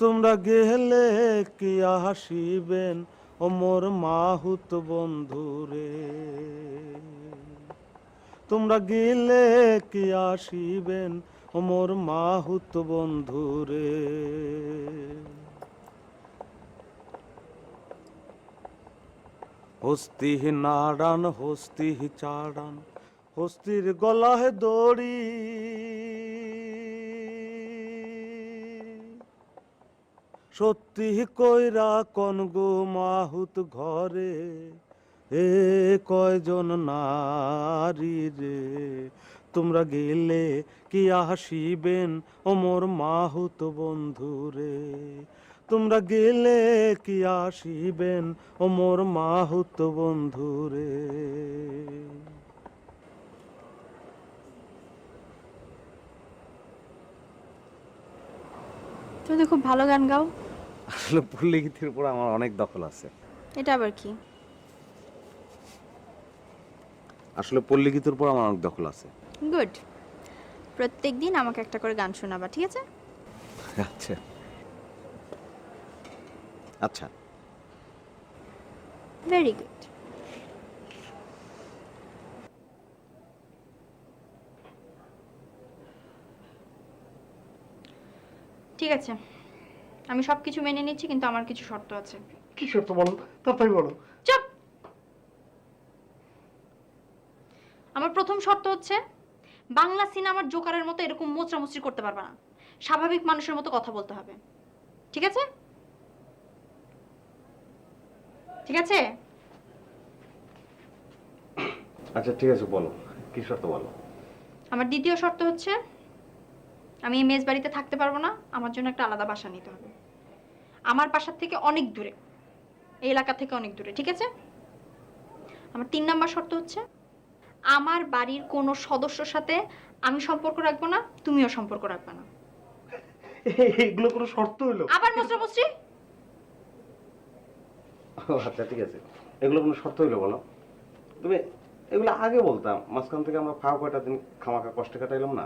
তোমরা গেলে কি আসিবেন ও মোর মাহুত বন্ধুরে। তোমরা গেলে কি আসিবেন ও মোর মাহুত বন্ধুরে। হস্তি নাড়ান হস্তি চাড়ান, হস্তির গলায় দড়ি সত্যি কইরা কন গো মাহুত ঘরে? এ কয়জন নারী রে? তোমরা গেলে কি আসিবেন ওমর মাহুত বন্ধু রে? তোমরা গেলে কি আসিবেন ওমর মাহুত বন্ধু রে? তুমি খুব ভালো গান গাও। আসলে পল্লী গীতির উপর আমার অনেক দখল আছে। এটা আবার কি? আসলে পল্লী গীতির উপর আমার অনেক দখল আছে। গুড প্রত্যেক দিন আমাকে একটা করে গান শোনাবা ঠিক আছে? আচ্ছা। আচ্ছা। ভেরি গুড ঠিক আছে। আমি সব কিছু মেনে নিচ্ছি কিন্তু আমার কিছু শর্ত আছে। কি শর্ত বলো? তাড়াতাড়ি বলো। চুপ! আমার প্রথম শর্ত হচ্ছে বাংলা সিনেমার জোকারের মতো এরকম মোচড়ামুচড়ি করতে পারবে না। স্বাভাবিক মানুষের মতো কথা বলতে হবে। ঠিক আছে? ঠিক আছে? আচ্ছা ঠিক আছে বলো। কি শর্ত বলো? আমার দ্বিতীয় শর্ত হচ্ছে আমি এই মেস বাড়িতে থাকতে পারব না আমার জন্য একটা আলাদা বাসা নিতে হবে। আমার বাসার থেকে অনেক দূরে এই এলাকা থেকে অনেক দূরে ঠিক আছে? আমার তিন নাম্বার শর্ত হচ্ছে আমার বাড়ির কোনো সদস্যর সাথে আমি সম্পর্ক রাখব না তুমিও সম্পর্ক রাখবে না। এগুলো কোনো শর্ত হইল? আবার মুসরি আচ্ছা ঠিক আছে। এগুলো কোনো শর্ত হইল বলো? তুমি এগুলো আগে বলতাম মাঝখান থেকে আমরা ফাও কয়টা দিন খামাকা কষ্ট কাটাইলাম না?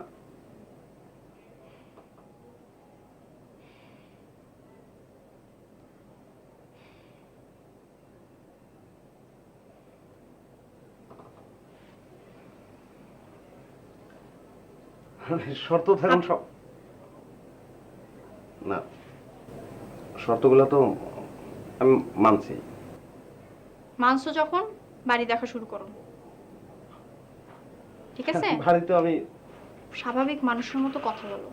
শর্ত থাকুন সব। না শর্তগুলো তো আমি মানছি। মাংস যখন বাড়ি দেখা শুরু করো। ঠিক আছে? বাড়িতে আমি স্বাভাবিক মানুষের মতো কথা বলো।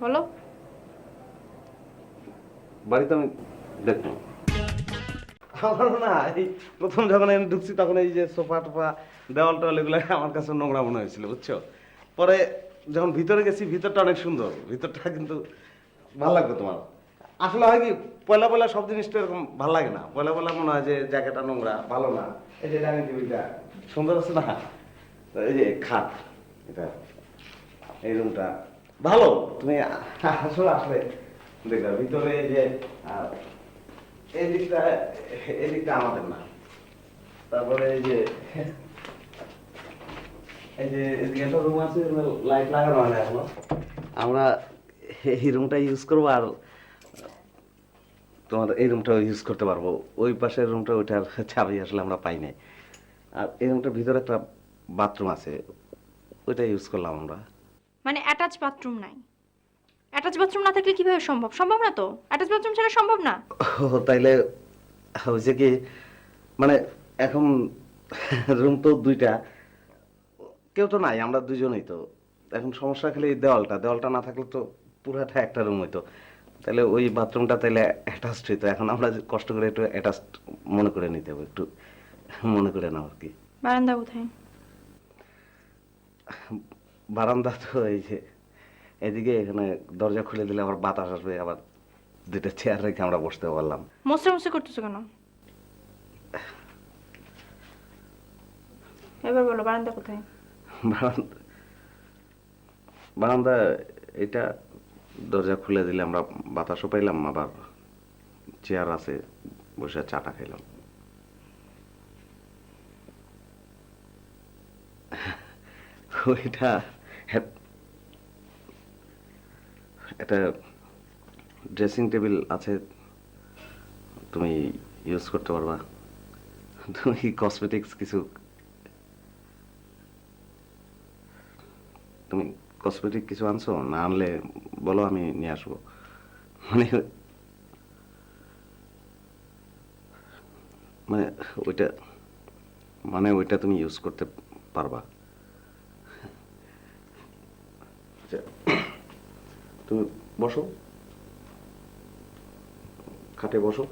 বলো। বাড়িতে আমি দেখব। আমারও না এই প্রথম যখন আমি ঢুকছি তখন এই যে সোফা টোফা, দেওয়াল টোয়াল এগুলো আমার কাছে নোংরা মনে হয়েছিল, বুঝছ? পরে যখন ভিতরে গেছি, ভিতরটা অনেক সুন্দর। ভিতরটা কিন্তু ভালো লাগবে তোমার। আসলে হয় কি, পয়লা পয়লা সব জিনিসটা এরকম ভালো লাগে না। পয়লা পয়লা মনে হয় যে জায়গাটা নোংরা, ভালো না। এই যে ডাইনিং টেবিলটা, সুন্দর আছে না? এই যে খাট, এটা, এই রুমটা, ভালো। তুমি আসলে আসলে দেখবে, ভিতরে এই যে এই এই আমরা এই রুমটা ইউজ করব আর তোমার এই রুমটা ইউজ করতে পারব। ওই পাশের রুমটা ওইটার চাবি আসলে আমরা পাই নাই। আর এই রুমটার ভিতরে একটা বাথরুম আছে ওইটা ইউজ করলাম আমরা। মানে অ্যাটাচ বাথরুম নাই। অ্যাটাচ বাথরুম না থাকলে কীভাবে সম্ভব? সম্ভব না তো? অ্যাটাচ বাথরুম ছাড়া সম্ভব না? ও তাইলে হয়েছে কি মানে এখন রুম তো দুইটা। কেউ তো নাই আমরা দুজনেই তো। এখন সমস্যা খালি দেওয়ালটা। দেওয়ালটা না থাকলে তো পুরাটা একটা রুম হইতো। তাহলে ওই বাথরুমটা তাহলে অ্যাটাচড হইতো। এখন আমরা কষ্ট করে একটু অ্যাটাচড মনে করে নিতে হবে একটু মনে করে নাও আর কি। বারান্দা কোথায়? বারান্দা তো এই যে এদিকে এখানে দরজা খুলে দিলে আবার বাতাস আসবে আবার দুইটা চেয়ার রেখে আমরা বসতে পারলাম। মশরা মশরি করতেছো কেন? এবার বলো বারান্দা কোথায়? বারান্দা বারান্দা এটা দরজা খুলে দিলে আমরা বাতাসও পাইলাম আবার চেয়ার আছে বসে চাটা খাইলাম। ওইটা একটা ড্রেসিং টেবিল আছে তুমি ইউজ করতে পারবা। তুমি কসমেটিক্স কিছু তুমি কসমেটিক কিছু আনছো? না আনলে বলো আমি নিয়ে আসব। মানে মানে ওইটা মানে ওইটা তুমি ইউজ করতে পারবা। আচ্ছা, তুমি বসো। খাটে বসো।